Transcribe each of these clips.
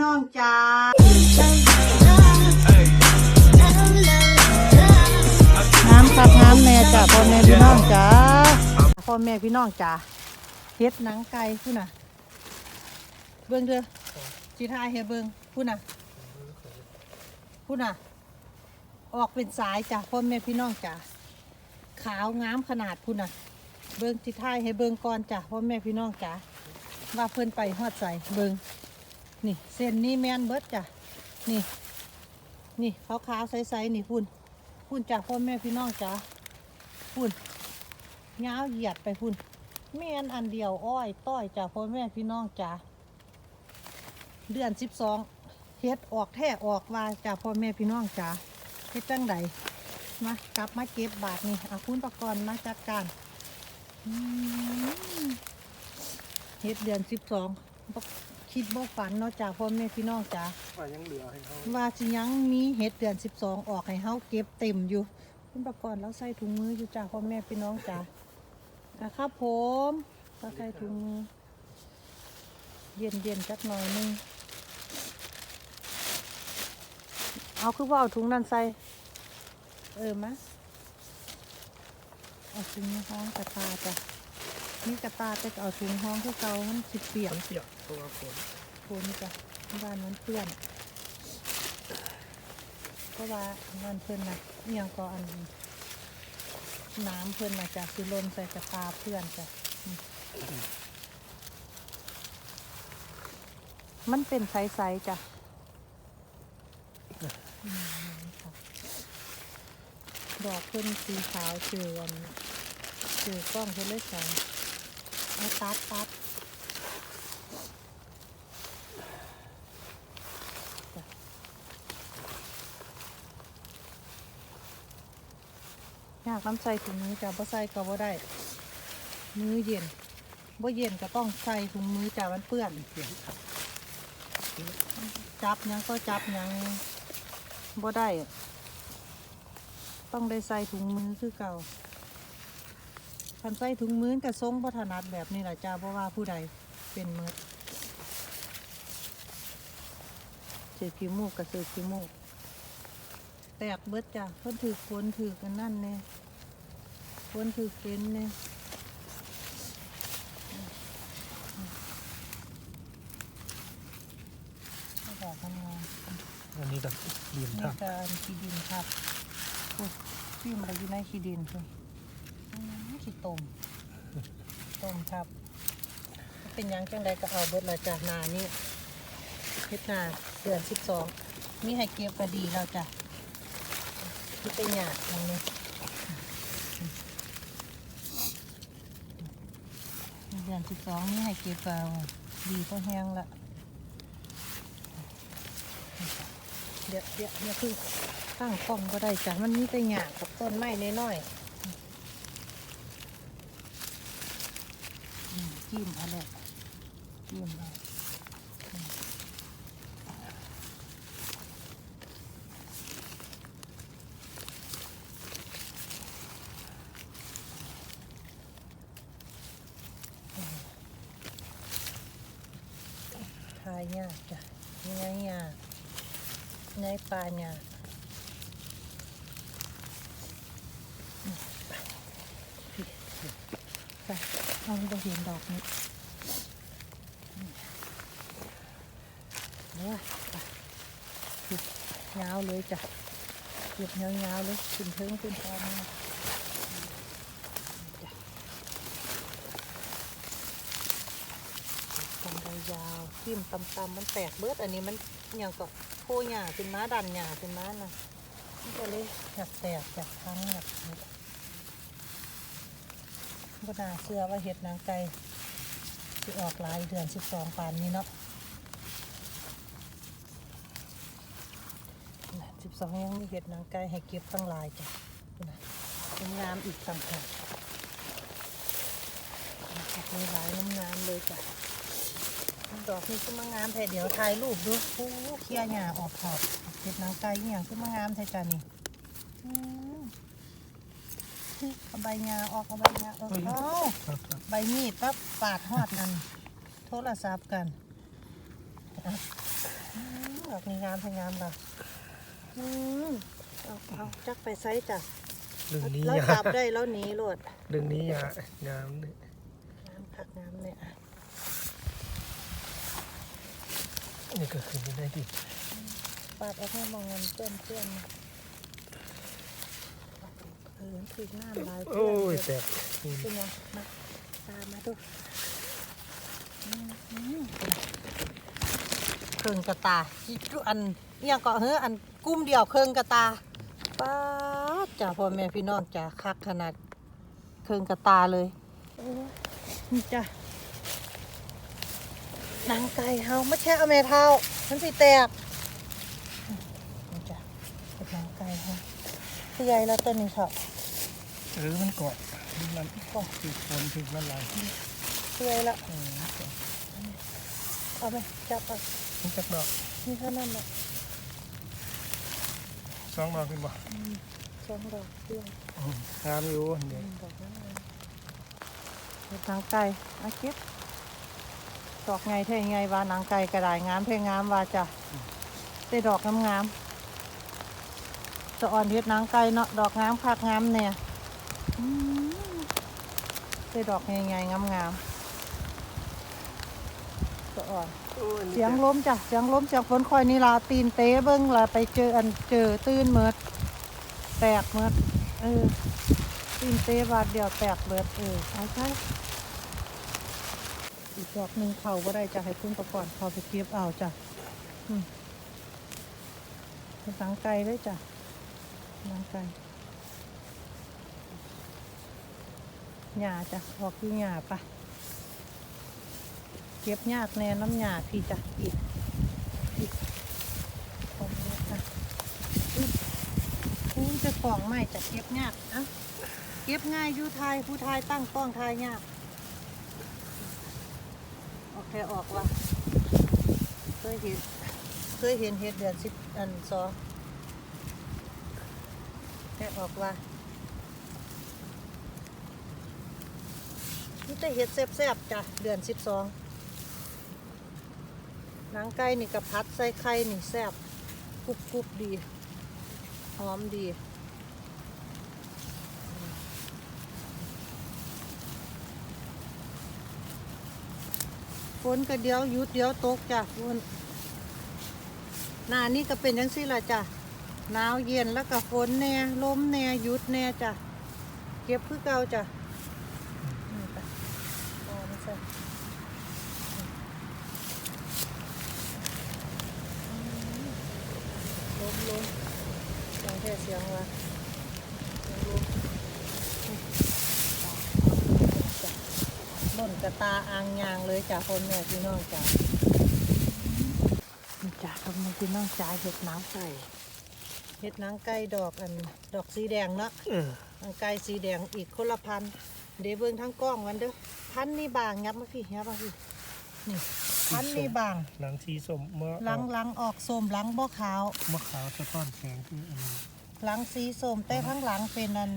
น้องจ้าน้ำครับน้ำแม่จ้าพ่อแม่พี่น้องจ้าพ่อแม่พี่น้องจ้าเฮ็ดหนังไก่พูดน่ะ เบิ่งเด้อจีทายเฮ็ดเบิ่งพูดน่ะพูดน่ะ ออกเป็นสายจ้ะพ่อแม่พี่น้องจ้าขาวงามขนาดพูดน่ะ เบิ่งจีทายให้เบิ่งก่อนจ้ะพ่อแม่พี่น้องจ้าว่าเพิ่นไปฮอดใส่เบิ่ง นี่เส้นนี้แมนเบิดจ้ะนี่ นี่ขาวขาวๆใสๆนี่พุ่นพุ่นจ้ะพ่อแม่พี่น้องจ้าพุ่นยาวเหยียดไปพุ่นแมนอันเดียวอ้อยต้อยจ้ะพ่อแม่พี่น้องจ้าเดือนสิบสองเฮ็ดออกแท้ออกว่าจ้ะพ่อแม่พี่น้องจ้าเฮ็ดจังใดมากลับมาเก็บบาทนี่เอาคุณประกรณ์มาจัดการเฮ็ดเดือนสิบสอง คิดบ่ฝันเนาะจ้าพ่อแม่พี่น้องจ้าว่ายังเหลือให้เขาว่าสิยังมีเฮ็ดเดือนสิบสองออกให้เฮาเก็บเต็มอยู่คุณประกอบแล้วใส่ถุงมืออยู่จ้าพ่อแม่พี่น้องจ้าอะครับผมก็ใส่ถุงมือเย็นเย็นๆจักหน่อยหนึงเอาคือว่าเอาถุงนั้นใส่เออมะเอาถุงห้องกระตาจ้ะ นี่กระตาแต่ก็เอาถุงห้องคือเก่ามันสิเปียกมันเปียกตัวฝนโคนจ้ะบ้านมันเปื้อนเพราะว่าบ้านเพื่อนนะเอียงก็อันน้ำเพื่อนมาจากสิลนใส่กระตาเพื่อนจ้ะอืมมันเป็นใสๆจ้ะอืมค่ะดอกเพื่อนสีขาวเชือนเชือกล้องเพื่อนเลยใส่เอา ตัดตัดอยากน้ำใส่ถุงมือจ้ะบ่ใส่ก็บ่ได้ มือเย็นบ่เย็นก็ต้องใส่ถุงมือจ้ะมันเปื้อนจับยังก็จับยังบ่ได้ ต้องได้ใส่ถุงมือคือเก่า คันใส่ถุงมือกับทรงบ่ถนัดแบบนี้แหละจ้าเพราะว่าผู้ใดเป็นมือสือขี้มูกกับสือขี้มูก แตกเบิดจ้ะเพิ่นถือฝนถือกันนั่นแน่ฝนถือเฟ้นแน่ไม่บอกทำงานวันนี้ตัดดินนี่ทับการขี้ดินครับโอ้ยพี่มันอยู่ในขี้ดินคุณ ขี้ต้มต้มครับ เป็นยังจังใดก็เอาเบิดละจากนานี่เฮ็ดนาเดือนสิบสองมีให้เก็บก็ดีแล้วจ้ะที่เป็นหยาดอย่างนี้เดือนสิบสองนี่ให้เก็บก็ดีก็แห้งละเดี๋ยวเดี๋ยวเดี๋ยวคือตั้งกล้องก็ได้จ้ะมันมีแต่หยากับต้นไม้น้อยๆอืม จิ้มอะไรจิ้มเอาอืมทายยากจ้ะง่ายยากในป่าเนี่ยไป เอาไปเห็นดอกนี้เนี่ยหยิบยาวเลยจ้ะหยิบยาวๆเลยขึ้นเทิงขึ้นตามมาจ้ตำใบยาวทิ่มตำๆมันแตกเบิดอันนี้มันอหย่างก็โคหญ้าขึ้นมาดันหญ้าขึ้นมาน่ะมันก็เลยอยากแตกจากทั้งแบ บนี้ก็น่าเชื่อว่าเห็ดนางไก่ที่ออกหลายเดือนสิบสองปานนี้เนาะสิบสองยังมีเห็ดนางไก่ให้เก็บตั้งหลายจ้ะนะเป็นงามอีกต่างหากมีหลายน้ำงามเลยจ้ะดอกนี่คือมางามแท้เดี๋ยวถ่ายรูปดูโอ้เคลียร์หญ้าออกขอบเห็ดนางไก่อหย่างคือมางามแท้จ้ะนี่ เอาใบหญ้าออกเอาใบหญ้าออกเอาครับครับใบมีดปั๊บปาดหอดกันโทรศัพท์กันอะดอกนี้งามพงามบ่ะอืมเอาเอาจักไปไซจ้ะเรื่องนี้แล้วยาจับได้แล้วหนีโลดเรื่องนี้ยางามเลยงามคักงามเนี่ยอะนี่ก็คือไม่ได้ดิปาดเอาให้มองเงินเพื่อนเพื่อน ๆเออถึงน้ำลายเพื่โอ้อนยแต่นี่เป็นไงมาตามมาดูอืมอืมเครื่องกระตาจิจุอันเอียงก็เฮ้ออันกุ้มเดียวเครื่องกระตาป้าดจ้าพ่อแม่พี่น้องจ้าคักขนาดเครื่องกระตาเลยโอ้ยนี่จ้าหนังไก่เฮาไม่ใช่เอาแม่เท้ามันสิแตกนี่จ้าเป็นหนังไก่เฮาเปื่อยแล้วตัวนี้เถอะ เออมันเกาะมันเกาะถึงฝนถึงมันไหลเปื่อยแล้วเออเอาไปจับเอามันจักดอกนี่เท่านั้นแหละสองดอกเป็นบ่สองดอกเปื่อยอืมงามอยู่อันเดียวดอกนั้นเลยเห็ดหนังไก่อาเก็บดอกไงเท่ไงว่าหนังไก่กระดายงามเท่งามว่าจ้ะได้ดอกงามงามๆจะอ่อนเห็ดหนังไก่เนาะดอกงามคักงามเนี่ยอืม ได้ดอกไงไงงามงามๆจะอ่อนโอ้นี่เสียงล้มจ้ะเสียงล้มเสียงฝนคอยนี่ลาตีนเต้เบิ้งลาไปเจออันเจอตื้นเมิดแตกเมิดเออตีนเต้บาดเดียวแตกเบิดเออใช่ใช่อีกดอกหนึ่งเขาก็ได้จะให้พุ่นประก่อนเขาไปเก็บเอาจ้ะอืมเป็นหนังไก่เลยจ้ะหนังไก่ หญ้าจ้ะออกคือหญ้าปะเก็บยากแน่น้ำหยาพี่จ้ะอีกอีกของเยอะนะอุ๊ยอู้จะกล่องไม่จะเก็บยากนะเก็บง่ายยูไทยผู้ไทยตั้งกล้องไทยยากโอเคออกว่ะเคยเห็นเคยเห็นเห็ดเดือนสิบอันสองแค่ออกว่า นี่แต่เห็ดแซ่บๆจ้ะเดือนสิบสองหนังไก่นี่กับพัดใส่ไข่นี่แซ่บกรุบกรุบดีหอมดีฝนก็เดียวยุดเดียวตกจ้ะฝนหน้านี่ก็เป็นยังสิล่ะจ้ะหนาวเย็นแล้วก็ฝนแน่ลมแน่ยุดแน่จ้ะเก็บคือเก่าจ้ะนี่จ้ะเอามาใส่ ลมลมฟังแค่เสียงว่าลมลมล่นกระตาอ่างยางเลยจ้ะคนแม่ยพี่น้องจ้ะนี่จ้ะคนแม่พี่น้องจ้าเห็ดน้ำไก่เห็ดน้ำไก่ดอกอันดอกสีแดงเนาะออน้ำไก่สีแดงอีกคนละพันเดี๋ยวเบิ่งทั้งกล้องวันเด้อพันนี่บางยับมาพี่ยับมาพี่ นี่พันนี่บางหลังสีส้มเมื่อหลังหลังออกส้มหลังบ่ขาวมะขาวสะท้อนแสงคืออันนี้หลังสีส้มแต่ข้างหลังเป็นอัน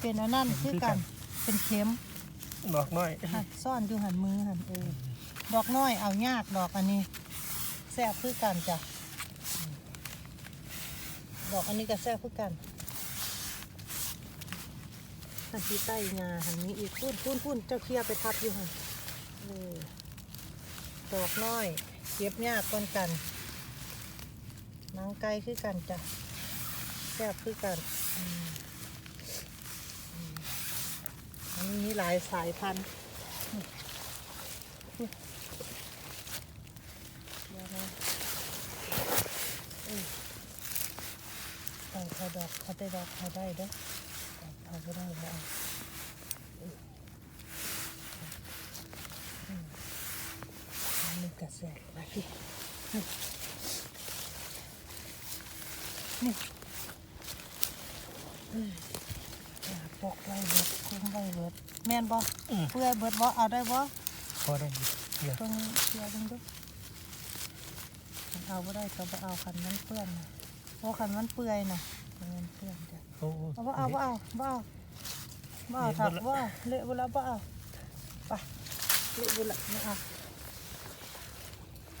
เป็นอันนั่นเข็มคือคือกักันนเป็นเข็มดอกน้อยหัดซ่อนอยู่หันมือหันเออดอกน้อยเอายากดอกอันนี้แซ่บคือกันจ้ะอืมดอกอันนี้ก็แซ่บคือกันหันที่ใต้งาหันนี้อีกพุ่นพุ่นพุ่นเจ้าเคียไปทับอยู่หันเออ ดอกน้อยเก็บยากคนกันหนังไก่คือกันจ้ะแซ่บคือกันอันนี้มีหลายสายพันธุ์นี่เดี๋ยวนะเอ้ยเอาเขาดอกเขาได้ดอกเขาได้เด้อเอาก็ได้แล้วอั นนี้กระแสนะพี่นี่นี่อืมอ่าปอกไว้เบิดคุ้มไว้เบิดแม่นบ่อืมเพื่อเบิดบ่เอาได้บ่พอได้อยู่เดี๋ยวตรงนี้เสียดึงดูคันเอาบ่ได้ก็บ่เอาคันมันเปื้อนนะโอ้คันมันเปื่อยนะคันมันเปื้อนจ้ะโอ้เอาบ่เอาบ่เอาบ่เอาบ่เอาถักบ่เอาเละบ่แล้วบ่เอาไปเละบ่ละไม่เอา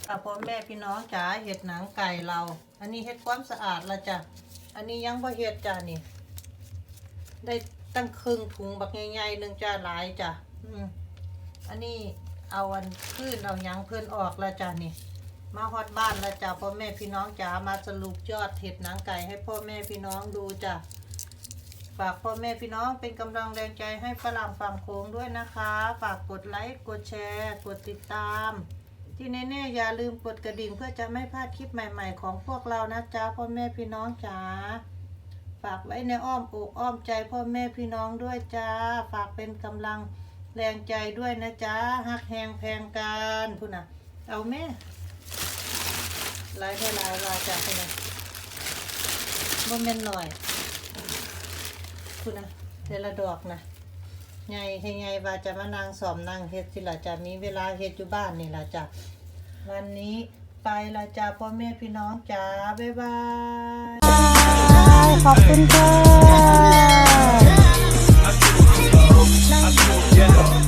ค่ะพ่อแม่พี่น้องจ๋าเห็ดหนังไก่เรา อันนี้เห็ดความสะอาดละจ้ะ อันนี้ยังบ่เห็ดจ้ะนี่ ได้ตั้งครึ่งถุงบักใหญ่ๆหนึ่งจ้าหลายจ้ะ อืมอันนี้เอาอันขึ้นเอายังเพื่อนออกล้วจ้ะนี่ มาฮอดบ้านล้วจ้ะพ่อแม่พี่น้องจ๋ามาสรุปยอดเห็ดหนังไก่ให้พ่อแม่พี่น้องดูจ้ะฝากพ่อแม่พี่น้องเป็นกำลังแรงใจให้ฝรั่งฝั่งโค้งด้วยนะคะ ฝากกดไลค์ กดแชร์ กดติดตาม ที่แน่ๆอย่าลืมกดกระดิ่งเพื่อจะไม่พลาดคลิปใหม่ ๆ ของพวกเรานะจ๊ะพ่อแม่พี่น้องจ๋าฝากไว้ในอ้อมอกอ้อมใจพ่อแม่พี่น้องด้วยจ้า ฝากเป็นกำลังแรงใจด้วยนะจ๊ะฮักแหงแพงกันพูดนะเอาแม่ไล่ให้ลายลาจ้าพูดนะบ่แม่นหน่อยพูดนะเทละดอกนะ ไงเฮ็ไงว่าจะมานั่งสอมนั่งเฮ็ดสิละจะมีเวลาเฮ็ดอยู่บ้านนี่ละจะวันนี้ไปละจ้ะพ่อแม่พี่น้องจ้าบ๊ายบายขอบคุณค่ะ